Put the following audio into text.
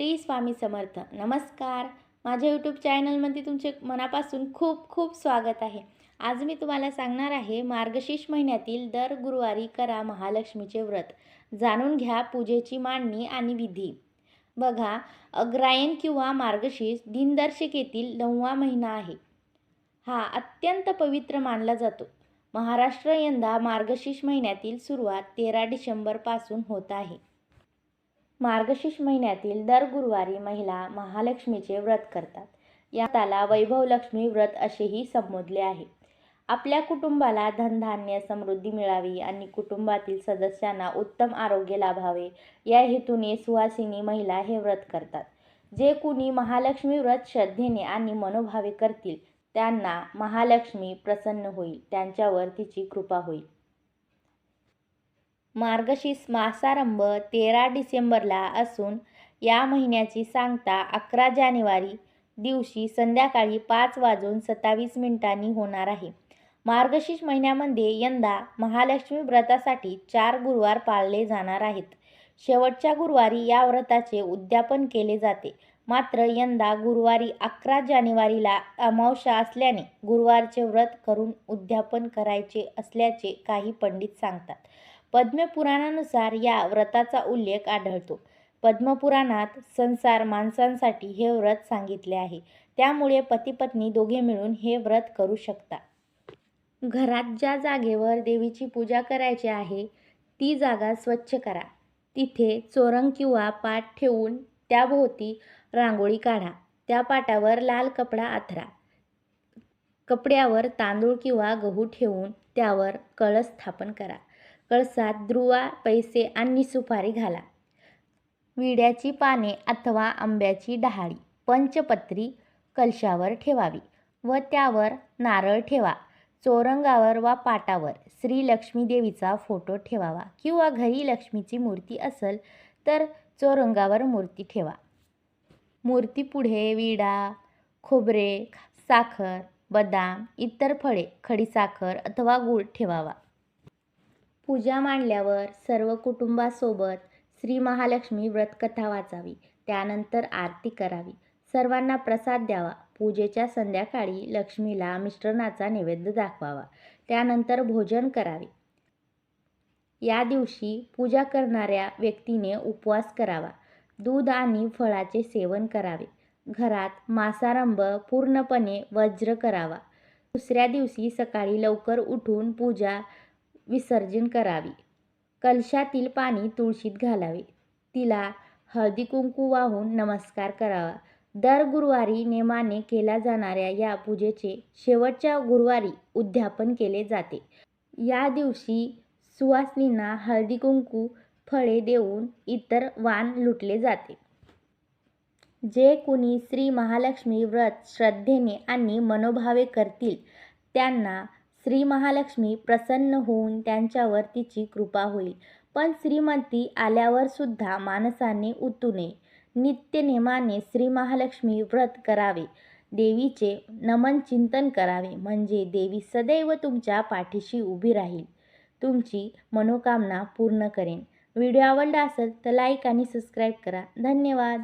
श्री स्वामी समर्थ. नमस्कार. माझ्या यूट्यूब चॅनलमध्ये तुमचे मनापासून खूप खूप स्वागत आहे. आज मी तुम्हाला सांगणार आहे मार्गशीर्ष महिन्यातील दर गुरुवारी करा महालक्ष्मीचे व्रत. जाणून घ्या पूजेची मांडणी आणि विधी. बघा अग्रायण किंवा मार्गशीर्ष दिनदर्शिकेतील नववा महिना आहे. हा अत्यंत पवित्र मानला जातो. महाराष्ट्र यंदा मार्गशीर्ष महिन्यातील सुरुवात तेरा डिसेंबरपासून होत आहे. मार्गशीर्ष महिन्यातील दर गुरुवारी महिला महालक्ष्मीचे व्रत करतात. या त्याला वैभवलक्ष्मी व्रत असेही संबोधले आहे. आपल्या कुटुंबाला धनधान्य समृद्धी मिळावी आणि कुटुंबातील सदस्यांना उत्तम आरोग्य लाभावे या हेतूने सुवासिनी महिला हे व्रत करतात. जे कुणी महालक्ष्मी व्रत श्रद्धेने आणि मनोभावे करतील त्यांना महालक्ष्मी प्रसन्न होईल त्यांच्यावर तिची कृपा होईल. मार्गशीर्ष मासारंभ तेरा डिसेंबरला असून या महिन्याची सांगता अकरा जानेवारी दिवशी संध्याकाळी पाच वाजून सत्तावीस मिनिटांनी होणार आहे. मार्गशीर्ष महिन्यामध्ये यंदा महालक्ष्मी व्रतासाठी चार गुरुवार पाळले जाणार आहेत. शेवटच्या गुरुवारी या व्रताचे उद्यापन केले जाते. मात्र यंदा गुरुवारी अकरा जानेवारीला अमावस्या असल्याने गुरुवारचे व्रत करून उद्यापन करायचे असल्याचे काही पंडित सांगतात. पद्मपुराणानुसार या व्रताचा उल्लेख आढळतो. पद्मपुराणात संसार माणसांसाठी हे व्रत सांगितले आहे. त्यामुळे पती पत्नी दोघे मिळून हे व्रत करू शकता घरात ज्या जागेवर देवीची पूजा करायची आहे ती जागा स्वच्छ करा. तिथे चोरंग किंवा पाट ठेवून त्याभोवती रांगोळी काढा. त्या पाटावर लाल कपडा आथरा. कपड्यावर तांदूळ किंवा गहू ठेवून त्यावर कळस स्थापन करा. कळसात द्रुवा पैसे आणि सुपारी घाला. विड्याची पाने अथवा आंब्याची डहाळी पंचपत्री कलशावर ठेवावी व त्यावर नारळ ठेवा. चोरंगावर वा पाटावर श्री लक्ष्मी देवीचा फोटो ठेवावा किंवा घरी लक्ष्मीची मूर्ती असेल तर चोरंगावर मूर्ती ठेवा. मूर्तीपुढे विडा खोबरे साखर बदाम इतर फळे खडीसाखर अथवा गूळ ठेवावा. पूजा मांडल्यावर सर्व कुटुंबासोबत श्री महालक्ष्मी व्रतकथा वाचावी. त्यानंतर आरती करावी. सर्वांना प्रसाद द्यावा. पूजेच्या संध्याकाळी लक्ष्मीला मिश्रणाचा नैवेद्य दाखवावा. त्यानंतर भोजन करावे. या दिवशी पूजा करणाऱ्या व्यक्तीने उपवास करावा. दूध आणि फळाचे सेवन करावे. घरात मासारंभ पूर्णपणे वज्र करावा. दुसऱ्या दिवशी सकाळी लवकर उठून पूजा विसर्जन करावी. कलशातील पाणी तुळशीत घालावे. तिला हळदी कुंकू वाहून नमस्कार करावा. दर गुरुवारी नेमाने केल्या जाणाऱ्या या पूजेचे शेवटच्या गुरुवारी उद्यापन केले जाते. या दिवशी सुवासिनींना हळदी कुंकू फळे देऊन इतर वाण लुटले जाते. जे कुणी श्री महालक्ष्मी व्रत श्रद्धेने आणि मनोभावे करतील त्यांना श्री महालक्ष्मी प्रसन्न होऊन त्यांच्यावर तिची कृपा होईल. पण श्रीमंती आल्यावर सुद्धा माणसाने उतू नये. नित्यनेमाने श्री महालक्ष्मी व्रत करावे. देवीचे नमन चिंतन करावे. म्हणजे देवी सदैव तुमच्या पाठीशी उभी राहील. तुमची मनोकामना पूर्ण करेन. व्हिडिओ आवडला असेल तर लाईक आणि सबस्क्राईब करा. धन्यवाद.